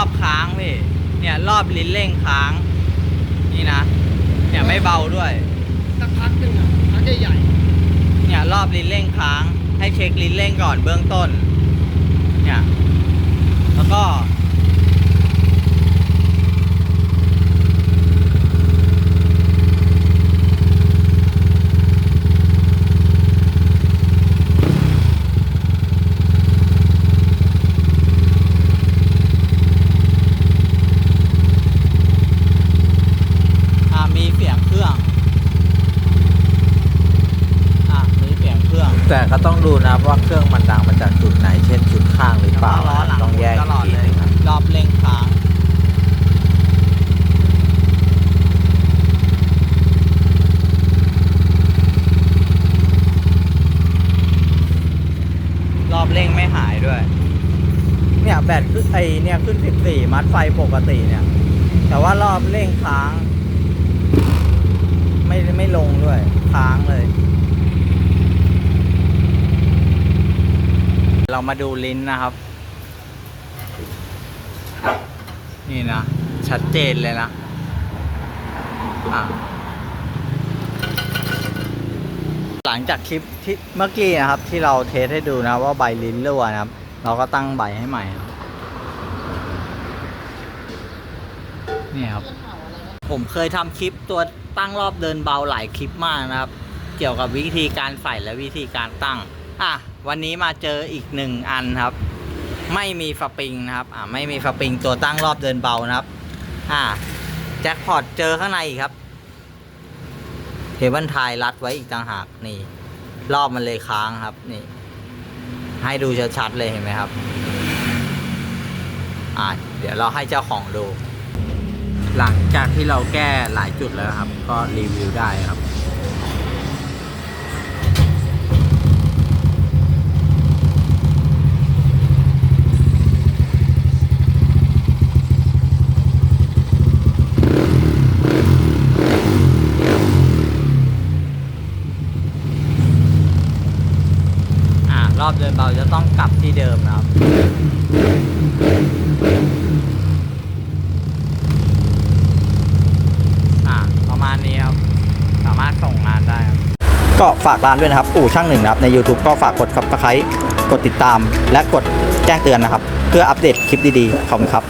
พี่ เนี่ยรอบลิ้นเร่งค้าง นี่นะ เนี่ยไม่เบาด้วย สักพักหนึ่งอะพักใหญ่เนี่ยรอบลิ้นเร่งค้าง ให้เช็คลิ้นเร่งก่อนเบื้องต้น เนี่ย แล้วก็ อ่ามีเสียงเครื่อง อ่ามีเสียงเครื่อง แต่ก็ต้องดูนะว่าเครื่องมันดังมาจากจุดไหน เช่นจุดข้างหรือเปล่าล้อหลังต้องแยกตลอดอีกเลทียนึงครับรอบเร่งค้างรอบเร่งไม่หายด้วย เนี่ยแบตขึ้นไอเนี่ยขึ้น 14 มัดไฟปกติเนี่ย แต่ว่ารอบเร่งค้าง ไม่ไม่ลงด้วยค้างเลย เรามาดูลิ้นนะครับ นี่นะ ชัดเจนเลยนะะหลังจากคลิปที่เมื่อกี้นะครับ ที่เราเทสให้ดูนะว่าใบลิ้นรั่วนะครับ เราก็ตั้งใบให้ใหม่ครับนี่ครับ ผมเคยทำคลิปตัวตั้งรอบเดินเบาหลายคลิปมากนะครับ เกี่ยวกับวิธีการใส่และวิธีการตั้ง อะวันนี้มาเจออีกหนึ่งอันครับ ไม่มีสปริงนะครับ อะไม่มีสปริงตัวตั้งรอบเดินเบานะครับ อะแจ็คพอตเจอข้างในอีกครับเทเบิลไทยรัดไว้อีกต่างหากนี่ รอบมันเลยค้างครับ นี่ ให้ดูชัดๆเลยเห็นไหมครับ อะเดี๋ยวเราให้เจ้าของดู หลังจากที่เราแก้หลายจุดแล้วครับ ก็รีวิวได้ครับ อ่ารอบเดินเบาจะต้องกลับที่เดิมนะครับ อ่าประมาณนี้ครับ สามารถส่งงานได้ครับ ก็ฝากร้านด้วยนะครับ อู่ช่างหนึ่งนะครับ ใน YouTube ก็ฝากกด subscribe กดติดตาม และกดแจ้งเตือนนะครับ เพื่ออัปเดตคลิปดีๆ ขอบคุณครับ